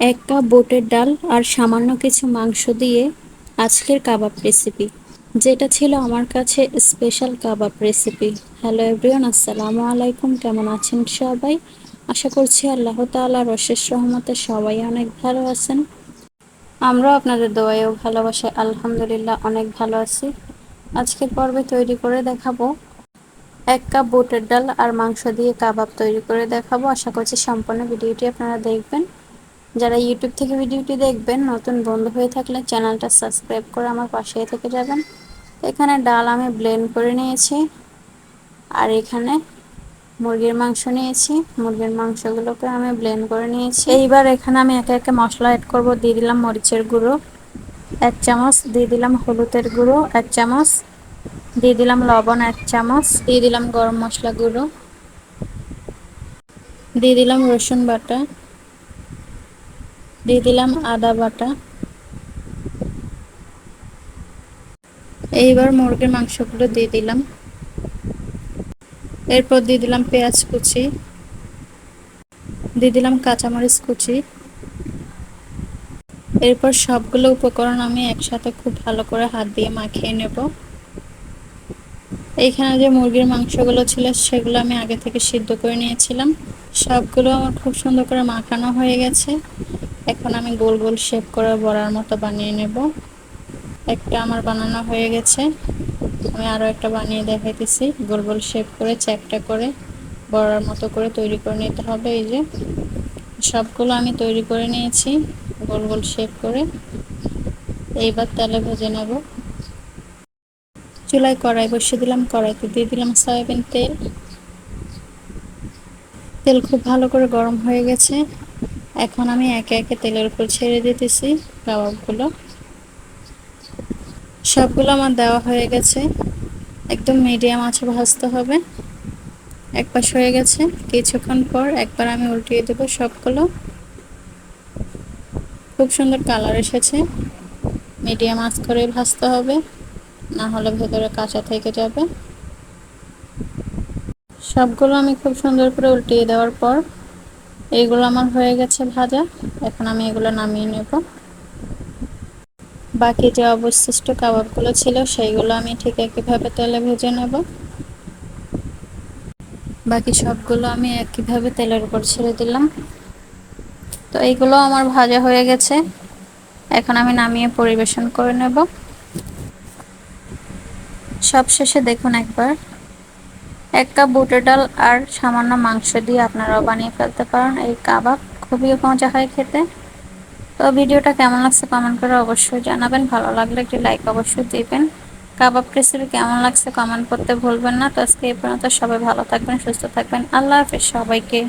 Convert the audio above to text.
এক কাপ বুটের ডাল আর সামান্য কিছু মাংস দিয়ে আজকের কাবাব রেসিপি যেটা ছিল আমার কাছে স্পেশাল কাবাব রেসিপি হ্যালো এভরিওয়ান আসসালামু আলাইকুম, কেমন আছেন সবাই? আশা করছি আল্লাহ তাআলার অশেষ রহমতে সবাই অনেক ভালো আছেন। আমরাও আপনাদের দোয়ায়ও ভালোবাসায় আলহামদুলিল্লাহ অনেক ভালো আছি। আজকের পর্বে তৈরি করে দেখাবো এক কাপ বুটের ডাল আর মাংস দিয়ে কাবাব তৈরি করে দেখাবো। আশা করছি সম্পূর্ণ ভিডিওটি আপনারা দেখবেন। যারা ইউটিউব থেকে ভিডিওটি দেখবেন, নতুন বন্ধু হয়ে থাকলে চ্যানেলটা সাবস্ক্রাইব করে আমার পাশে থেকে যাবেন। এখানে ডাল আমি ব্লেন্ড করে নিয়েছি, আর এখানে মুরগির মাংস নিয়েছি। মুরগির মাংসগুলোকে আমি ব্লেন্ড করে নিয়েছি। এইবার এখানে আমি একে একে মশলা অ্যাড করব। দিয়ে দিলাম মরিচের গুঁড়ো, এক চামচ। দিয়ে দিলাম হলুদের গুঁড়ো, এক চামচ। দিয়ে দিলাম লবণ, এক চামচ। দিয়ে দিলাম গরম মশলা গুঁড়ো। দিয়ে দিলাম রসুন বাটা। দিয়ে দিলাম আদা বাটা। এইবার মুরগির মাংসগুলো দিয়ে দিলাম। এরপর দিয়ে দিলাম পেঁয়াজ কুচি। দিয়ে দিলাম কাঁচামরিচ কুচি। এরপর সবগুলো উপকরণ আমি একসাথে খুব ভালো করে হাত দিয়ে মাখিয়ে নেব। এইখানে যে মুরগির মাংসগুলো ছিল সেগুলো আমি আগে থেকে সিদ্ধ করে নিয়েছিলাম। সবগুলো আমার খুব সুন্দর করে মাখানো হয়ে গেছে। এখন আমি গোল গোল শেপ করে বড়ার মতো বানিয়ে নেব। একটা আমার বানানো হয়ে গেছে। আমি আরও একটা বানিয়ে দেখাইতেছি। গোল গোল শেপ করে, চ্যাপটা করে, বড়ার মতো করে তৈরি করে নিতে হবে এই যে। সবগুলো আমি তৈরি করে নিয়েছি, গোল গোল শেপ করে। এইবার তেলে ভেজে নেব। চুলায় কড়াই বসিয়ে দিলাম। কড়াইতে দিয়ে দিলাম সয়াবিন তেল। তেল খুব ভালো করে গরম হয়ে গেছে। এখন আমি একে একে তেলের উপর ছেড়ে দিতেছি কাবাবগুলো। সবগুলো আমার দেওয়া হয়ে গেছে। একদম মিডিয়াম আছে ভাজতে হবে। এক পাশ হয়ে গেছে। কিছুক্ষণ পর একবার আমি উল্টিয়ে দেবো সবগুলো। খুব সুন্দর কালার এসেছে। মিডিয়াম আঁচ করে ভাজতে হবে। না হলে ভেতরে কাঁচা থেকে যাবে। সবগুলো আমি খুব সুন্দর করে উল্টিয়ে দেওয়ার পর এইগুলো আমার হয়ে গেছে ভাজা। এখন আমি এগুলো নামিয়ে নেব। বাকি যে অবশিষ্ট কাবাবগুলো ছিল, সেইগুলো আমি ঠিক একইভাবে তেলে ভেজে নেব। বাকি সবগুলো আমি একইভাবে তেলের উপর ছেড়ে দিলাম। তো এইগুলো আমার ভাজা হয়ে গেছে। এখন আমি নামিয়ে পরিবেশন করে নেব। সব শেষে দেখুন একবার। এক কাপ বুটের ডাল আর সামান্য মাংস দিয়ে আপনারাও বানিয়ে ফেলতে পারেন। এই কাবাব খুবই মজা হয় খেতে। তো ভিডিওটা কেমন লাগছে কমেন্ট করে অবশ্যই জানাবেন। ভালো লাগলে একটি লাইক অবশ্যই দিবেন। কাবাব রেসিপি কেমন লাগছে কমেন্ট করতে ভুলবেন না। তো আজকে এই পর্যন্ত সবাই ভালো থাকবেন, সুস্থ থাকবেন। আল্লাহ হাফেজ সবাইকে।